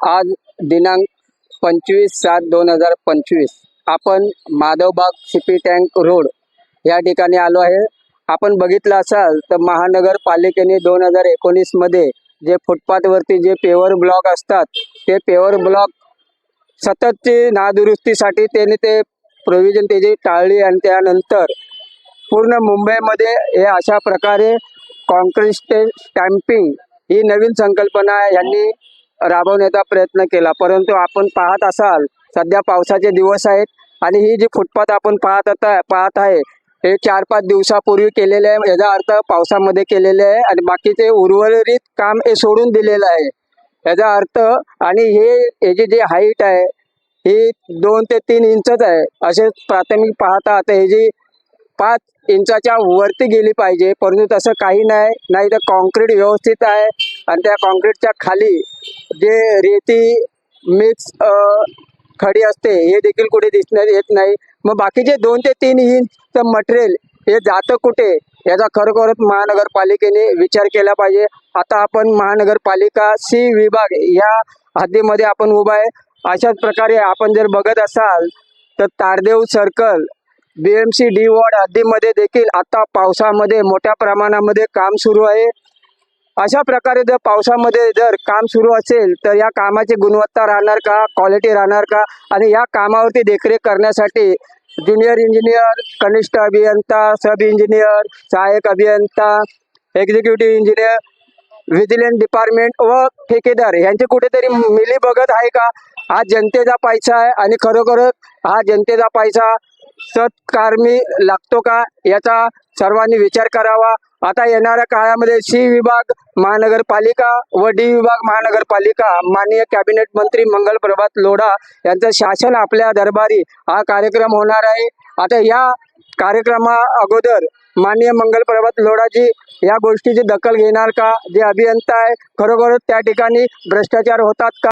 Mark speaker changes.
Speaker 1: आज दिनांक पंचवीस सात दोन हजार पंचवीस. आपण माधवबाग सिपी टँक रोड या ठिकाणी आलो आहे. आपण बघितलं असाल तर महानगरपालिकेने दोन हजार एकोणीसमध्ये जे फुटपाथवरती जे पेवर ब्लॉक असतात ते पेवर ब्लॉक सततची नादुरुस्तीसाठी त्यांनी ते प्रोव्हिजन त्याची टाळली आणि त्यानंतर पूर्ण मुंबईमध्ये हे अशा प्रकारे कॉन्क्रीट स्टॅम्पिंग ही नवीन संकल्पना यांनी राबवण्याचा प्रयत्न केला. परंतु आपण पाहत असाल सध्या पावसाचे दिवस आहेत आणि ही जी फुटपाथ आपण पाहत आता पाहत आहे हे चार पाच दिवसापूर्वी केलेले आहे. याचा अर्थ पावसामध्ये केलेले आहे आणि बाकीचे उर्वरित काम हे सोडून दिलेलं आहे. याचा अर्थ आणि हे याची जी हाईट आहे ही दोन ते तीन इंचच आहे. असे प्राथमिक पाहता आता हे जी पाच इंचाच्या वरती गेली पाहिजे. परंतु तसं काही नाही. नाही तर कॉन्क्रीट व्यवस्थित आहे. आणि त्या कॉन्क्रीटच्या खाली जे रेती मिक्स खडी असते हे देखील कुठे दिसण्यात येत नाही. मग बाकीचे दोन ते तीन इंचचं मटेरियल हे जातं कुठे? याचा खरोखरच महानगरपालिकेने विचार केला पाहिजे. आता आपण महानगरपालिका सी विभाग या हद्दीमध्ये आपण उभा आहे. अशाच प्रकारे आपण जर बघत असाल तर Tardeo circle B M C D ward हद्दीमध्ये देखील आता पावसामध्ये मोठ्या प्रमाणामध्ये काम सुरू आहे. अशा प्रकारे जर पावसामध्ये जर काम सुरू असेल तर या कामाची गुणवत्ता राहणार का? क्वालिटी राहणार का? आणि या कामावरती देखरेख करण्यासाठी ज्युनियर इंजिनियर कनिष्ठ अभियंता सब इंजिनियर सहाय्यक अभियंता एक्झिक्युटिव्ह इंजिनियर व्हिजिलन्स डिपार्टमेंट व ठेकेदार यांची कुठेतरी मिली बघत आहे का? हा जनतेचा पैसा आहे आणि खरोखरच हा जनतेचा पैसा सत्कारमी लागतो का याचा सर्वांनी विचार करावा. आता येणाऱ्या काळामध्ये सी विभाग महानगरपालिका व डी विभाग महानगरपालिका माननीय कॅबिनेट मंत्री मंगल प्रभात लोढा यांचं शासन आपल्या दरबारी हा कार्यक्रम होणार आहे. आता या कार्यक्रमा अगोदर माननीय मंगल प्रभात लोढाजी या गोष्टीची दखल घेणार का? जे अभियंता आहे खरोखरच त्या ठिकाणी भ्रष्टाचार होतात का?